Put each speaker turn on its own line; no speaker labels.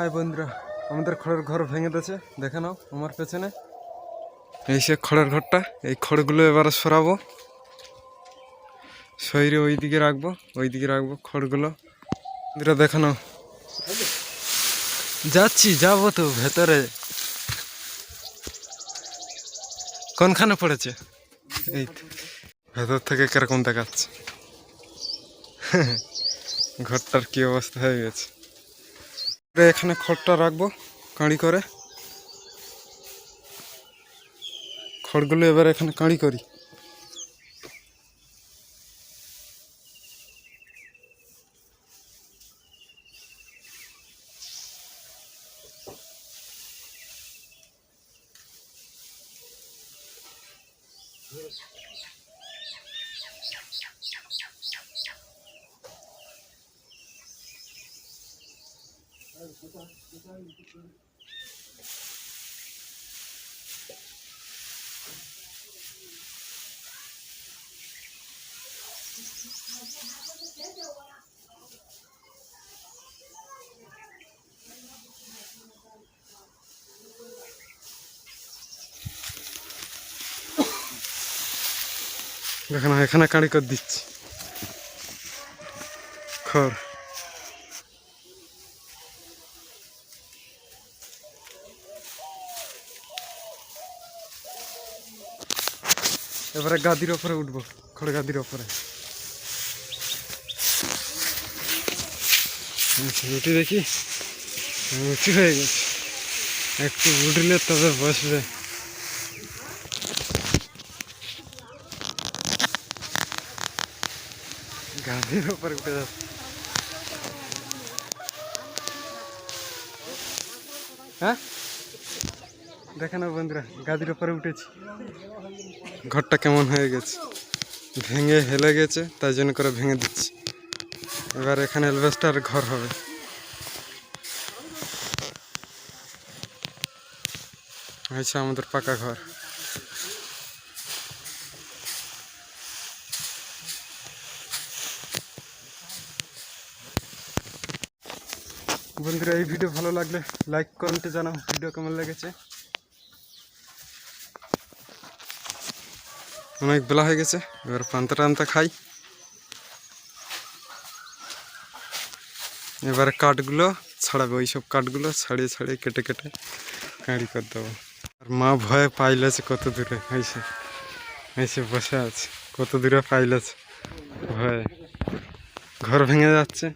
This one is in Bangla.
হাই বন্ধুরা, আমাদের খড়ের ঘর ভেঙে দিয়েছে। দেখে নাও, আমার পেছনে। এই সে খড়ের ঘরটা, এই খড়গুলো এবারে সরাবো। শরীরে ওই দিকে রাখব ওই দিকে রাখব খড়গুলো। বন্ধুরা, দেখে নাও। যাচ্ছি, যাব তো ভেতরে। কোনখানে পড়েছে? এই ভেতর থেকে কীরকম দেখাচ্ছে? ঘরটার কি অবস্থা হয়ে গেছে? এখানে খড়টা রাখব কাঁড়ি করে। খড়গুলো এবার এখানে কাঁড়ি করি। এখানে কাঁড়ি করে দিচ্ছি। খড় এবারে গাদির ওপরে উঠবো খড় গাদির ওপরে আচ্ছা, উঠি দেখি? উঁচু হয়ে গেছে। একটু উঠলে তবে বসবে। গাদির ওপরে উঠে যাচ্ছে। হ্যাঁ? দেখে না বন্ধুরা গাদির ওপরে উঠেছি। ঘরটা কেমন হয়ে গেছে? ভেঙে হেলে গেছে তাই জন্য করে ভেঙে দিচ্ছি। এবার এখানে এলভেস্টার ঘর হবে। হয়েছে আমাদের পাকা ঘর। বন্ধুরা এই ভিডিও ভালো লাগলে লাইক কমেন্টে জানাও ভিডিও কেমন লেগেছে। অনেক বেলা হয়ে গেছে, এবার পান্তা টান্তা খাই। এবারে কাঠগুলো ছাড়াবে ওই সব কাঠগুলো ছাড়িয়ে ছাড়িয়ে কেটে কেটে কাঁড়ি করে দেবো। আর মা ভয়ে পাইলেছে কত দূরে এসে এসে বসে আছে, কত দূরে পাইলেছে ভয়ে। ঘর ভেঙে যাচ্ছে।